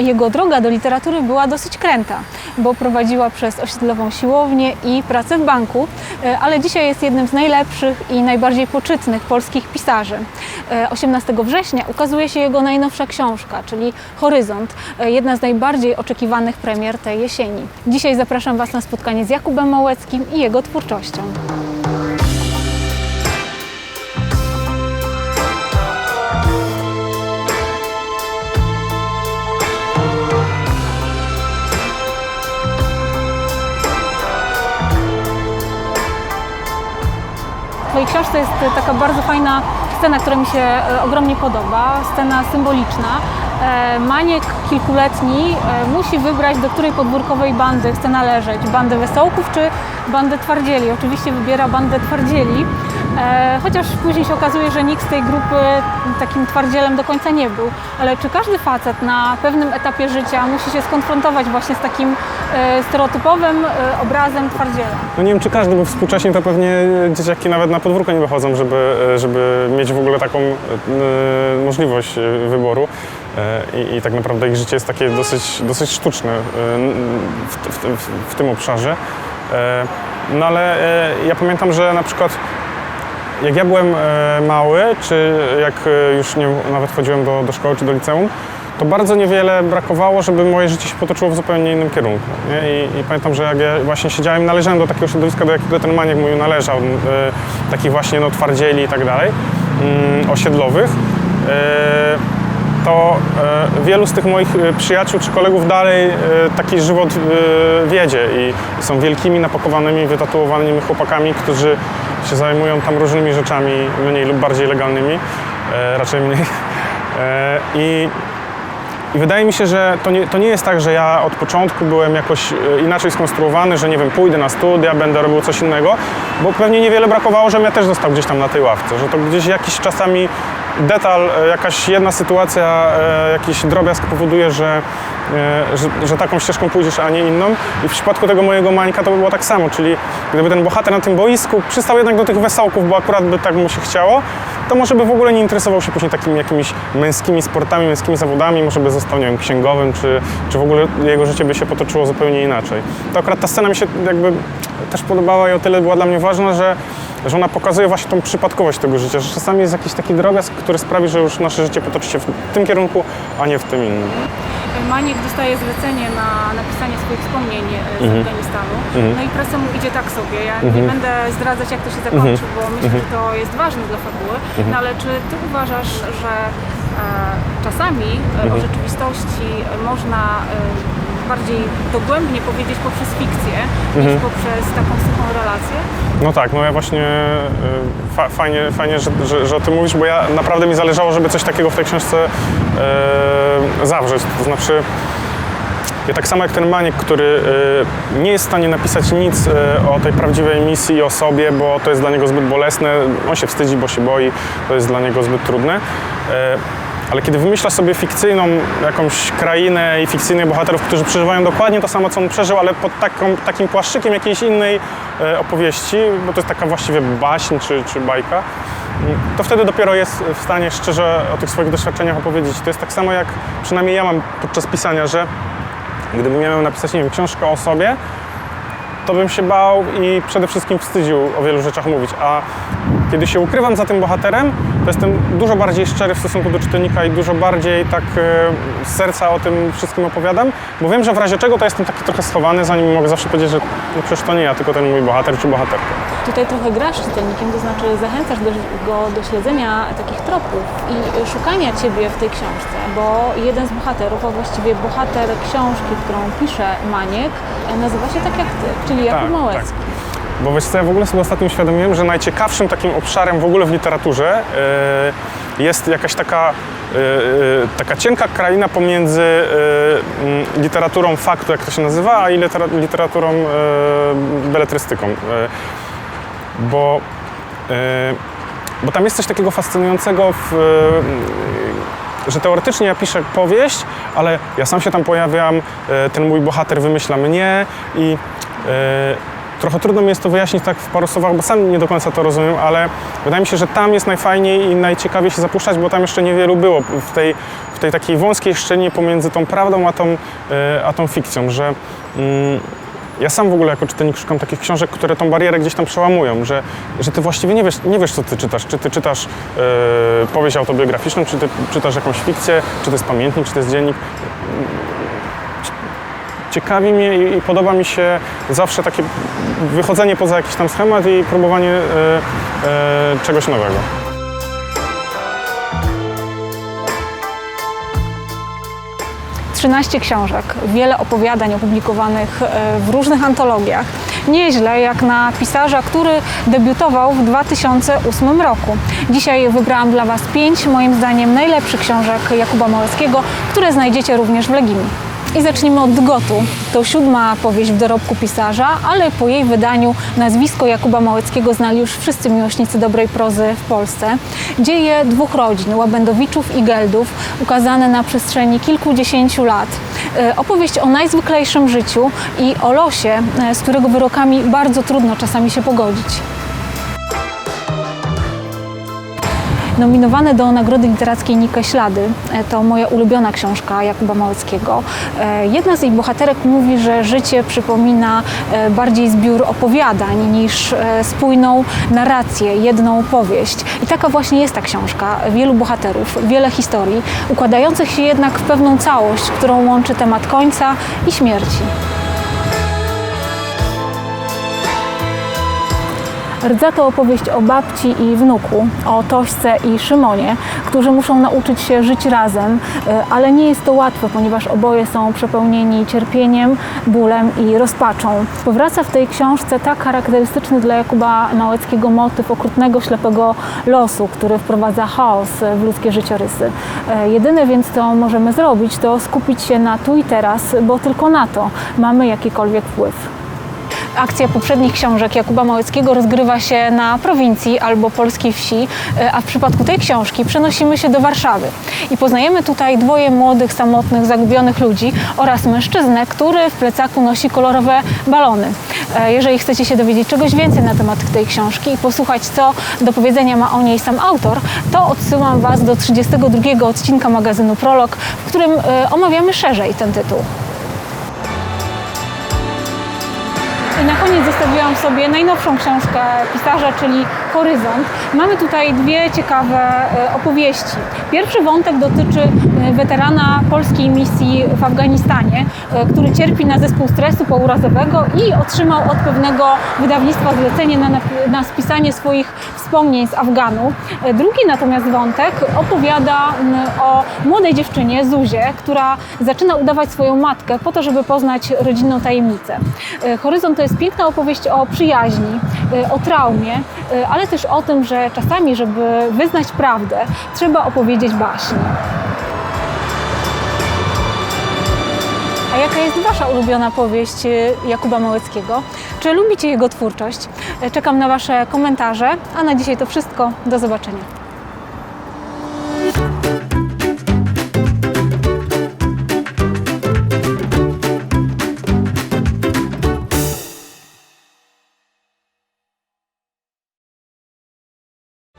Jego droga do literatury była dosyć kręta, bo prowadziła przez osiedlową siłownię i pracę w banku, e, ale dzisiaj jest jednym z najlepszych i najbardziej poczytnych polskich pisarzy. E, 18 września ukazuje się jego najnowsza książka, czyli Horyzont, e, jedna z najbardziej oczekiwanych premier tej jesieni. Dzisiaj zapraszam Was na spotkanie z Jakubem Małeckim i jego twórczością. W Twojej książce jest e, taka bardzo fajna scena, która mi się e, ogromnie podoba, scena symboliczna. E, Maniek kilkuletni musi wybrać, do której podwórkowej bandy chce należeć. Bandę wesołków czy bandę twardzieli. Oczywiście wybiera bandę twardzieli, chociaż później się okazuje, że nikt z tej grupy takim twardzielem do końca nie był. Ale czy każdy facet na pewnym etapie życia musi się skonfrontować właśnie z takim e, stereotypowym e, obrazem twardziela? No nie wiem, czy każdy, bo współcześnie to pewnie dzieciaki nawet na podwórko nie wychodzą, żeby, żeby mieć w ogóle taką e, możliwość e, wyboru. E, I, I tak naprawdę ich życie jest takie dosyć, dosyć sztuczne e, w, w, w, w tym obszarze. E, No ale e, ja pamiętam, że na przykład jak ja byłem e, mały, czy jak e, już nie, nawet chodziłem do, do szkoły czy do liceum, to bardzo niewiele brakowało, żeby moje życie się potoczyło w zupełnie innym kierunku. I, I pamiętam, że jak ja właśnie siedziałem, należałem do takiego środowiska, do jakiego ten maniek mój należał, e, takich właśnie no, twardzieli i tak dalej, mm, osiedlowych. To e, wielu z tych moich e, przyjaciół czy kolegów dalej e, taki żywot wiedzie i są wielkimi, napakowanymi, wytatuowanymi chłopakami, którzy się zajmują tam różnymi rzeczami, mniej lub bardziej legalnymi, raczej mniej. I i wydaje mi się, że to nie, to nie jest tak, że ja od początku byłem jakoś inaczej skonstruowany, że nie wiem, pójdę na studia, będę robił coś innego, bo pewnie niewiele brakowało, żebym ja też został gdzieś tam na tej ławce, że to gdzieś jakiś czasami detal, e, jakaś jedna sytuacja, e, jakiś drobiazg powoduje, że, e, że, że taką ścieżką pójdziesz, a nie inną. I w przypadku tego mojego Mańka to by było tak samo, czyli gdyby ten bohater na tym boisku przystał jednak do tych wesołków, bo akurat by tak mu się chciało, to może by w ogóle nie interesował się później takimi jakimiś męskimi sportami, męskimi zawodami, może by został, nie wiem, księgowym, czy, czy w ogóle jego życie by się potoczyło zupełnie inaczej. To akurat ta scena mi się jakby też podobała i o tyle była dla mnie ważna, że, że ona pokazuje właśnie tą przypadkowość tego życia, że czasami jest jakiś taki drobiazg, który sprawi, że już nasze życie potoczy się w tym kierunku, a nie w tym innym. Maniek dostaje zlecenie na napisanie swoich wspomnień e, z Afganistanu. No i prasa mu idzie tak sobie. Ja nie będę zdradzać, jak to się zakończy, bo myślę, że to jest ważne dla fabuły. No ale czy ty uważasz, że e, czasami e, o rzeczywistości można e, bardziej dogłębnie powiedzieć poprzez fikcję, niż poprzez taką suchą relację? No tak, no ja właśnie y, fa, fajnie, fajnie że, że, że o tym mówisz, bo ja naprawdę mi zależało, żeby coś takiego w tej książce e, zawrzeć. To znaczy, ja tak samo jak ten maniek, który e, nie jest w stanie napisać nic o tej prawdziwej misji i o sobie, bo to jest dla niego zbyt bolesne, on się wstydzi, bo się boi, to jest dla niego zbyt trudne. Ale kiedy wymyśla sobie fikcyjną jakąś krainę i fikcyjnych bohaterów, którzy przeżywają dokładnie to samo, co on przeżył, ale pod taką, takim płaszczykiem jakiejś innej e, opowieści, bo to jest taka właściwie baśń czy, czy bajka, mm, to wtedy dopiero jest w stanie szczerze o tych swoich doświadczeniach opowiedzieć. To jest tak samo jak przynajmniej ja mam podczas pisania, że gdybym miał napisać, nie wiem, książkę o sobie, to bym się bał i przede wszystkim wstydził o wielu rzeczach mówić. A kiedy się ukrywam za tym bohaterem, to jestem dużo bardziej szczery w stosunku do czytelnika i dużo bardziej tak e, z serca o tym wszystkim opowiadam, bo wiem, że w razie czego to jestem taki trochę schowany, zanim mogę zawsze powiedzieć, że no przecież to nie ja, tylko ten mój bohater czy bohaterka. Tutaj trochę grasz z czytelnikiem, to znaczy zachęcasz do, go do śledzenia takich tropów i szukania Ciebie w tej książce, bo jeden z bohaterów, a właściwie bohater książki, którą pisze Maniek, e, nazywa się tak jak Ty, czyli Jakub Tak, Małecki. Bo wiesz co, ja w ogóle sobie ostatnio uświadomiłem, że najciekawszym takim obszarem w ogóle w literaturze e, jest jakaś taka, e, e, taka cienka kraina pomiędzy literaturą faktu, jak to się nazywa, a literaturą beletrystyką. Bo, bo tam jest coś takiego fascynującego w, że teoretycznie ja piszę powieść, ale ja sam się tam pojawiam, ten mój bohater wymyśla mnie i, trochę trudno mi jest to wyjaśnić tak w paru słowach, bo sam nie do końca to rozumiem, ale wydaje mi się, że tam jest najfajniej i najciekawiej się zapuszczać, bo tam jeszcze niewielu było w tej, w tej takiej wąskiej szczelinie pomiędzy tą prawdą a tą, e, a tą fikcją, że mm, ja sam w ogóle jako czytelnik szukam takich książek, które tą barierę gdzieś tam przełamują, że, że ty właściwie nie wiesz, nie wiesz, co ty czytasz. Czy ty czytasz e, powieść autobiograficzną, czy ty czytasz jakąś fikcję, czy to jest pamiętnik, czy to jest dziennik. Ciekawi mnie i, i podoba mi się zawsze takie wychodzenie poza jakiś tam schemat i próbowanie e, e, czegoś nowego. Trzynaście książek, wiele opowiadań opublikowanych e, w różnych antologiach. Nieźle jak na pisarza, który debiutował w 2008 roku. Dzisiaj wybrałam dla Was pięć, moim zdaniem, najlepszych książek Jakuba Małeckiego, które znajdziecie również w Legimi. I zacznijmy od Dgotu. To siódma powieść w dorobku pisarza, ale po jej wydaniu nazwisko Jakuba Małeckiego znali już wszyscy miłośnicy dobrej prozy w Polsce. Dzieje dwóch rodzin, Łabędowiczów i Geldów, ukazane na przestrzeni kilkudziesięciu lat. E, Opowieść o najzwyklejszym życiu i o losie, e, z którego wyrokami bardzo trudno czasami się pogodzić. Nominowane do Nagrody Literackiej Nike Ślady e, to moja ulubiona książka Jakuba Małeckiego. E, Jedna z jej bohaterek mówi, że życie przypomina e, bardziej zbiór opowiadań niż spójną narrację, jedną powieść. I taka właśnie jest ta książka. Wielu bohaterów, wiele historii, układających się jednak w pewną całość, którą łączy temat końca i śmierci. Rdza to opowieść o babci i wnuku, o Tośce i Szymonie, którzy muszą nauczyć się żyć razem, e, ale nie jest to łatwe, ponieważ oboje są przepełnieni cierpieniem, bólem i rozpaczą. Powraca w tej książce tak charakterystyczny dla Jakuba Małeckiego motyw okrutnego, ślepego losu, który wprowadza chaos w ludzkie życiorysy. E, Jedyne więc, co możemy zrobić, to skupić się na tu i teraz, bo tylko na to mamy jakikolwiek wpływ. Akcja poprzednich książek Jakuba Małeckiego rozgrywa się na prowincji albo polskiej wsi, e, a w przypadku tej książki przenosimy się do Warszawy. I poznajemy tutaj dwoje młodych, samotnych, zagubionych ludzi oraz mężczyznę, który w plecaku nosi kolorowe balony. E, Jeżeli chcecie się dowiedzieć czegoś więcej na temat tej książki i posłuchać, co do powiedzenia ma o niej sam autor, to odsyłam Was do 32 odcinka magazynu Prolog, w którym e, omawiamy szerzej ten tytuł. Na koniec zostawiłam sobie najnowszą książkę pisarza, czyli Horyzont. Mamy tutaj dwie ciekawe e, opowieści. Pierwszy wątek dotyczy e, weterana polskiej misji w Afganistanie, e, który cierpi na zespół stresu pourazowego i otrzymał od pewnego wydawnictwa zlecenie na, na spisanie swoich wspomnień z Afganu. Drugi natomiast wątek opowiada o młodej dziewczynie, Zuzie, która zaczyna udawać swoją matkę po to, żeby poznać rodzinną tajemnicę. Horyzont to jest piękna opowieść o przyjaźni, o traumie, e, ale też o tym, że czasami, żeby wyznać prawdę, trzeba opowiedzieć baśń. A jaka jest Wasza ulubiona powieść e, Jakuba Małeckiego? Czy lubicie jego twórczość? E, Czekam na Wasze komentarze, a na dzisiaj to wszystko. Do zobaczenia.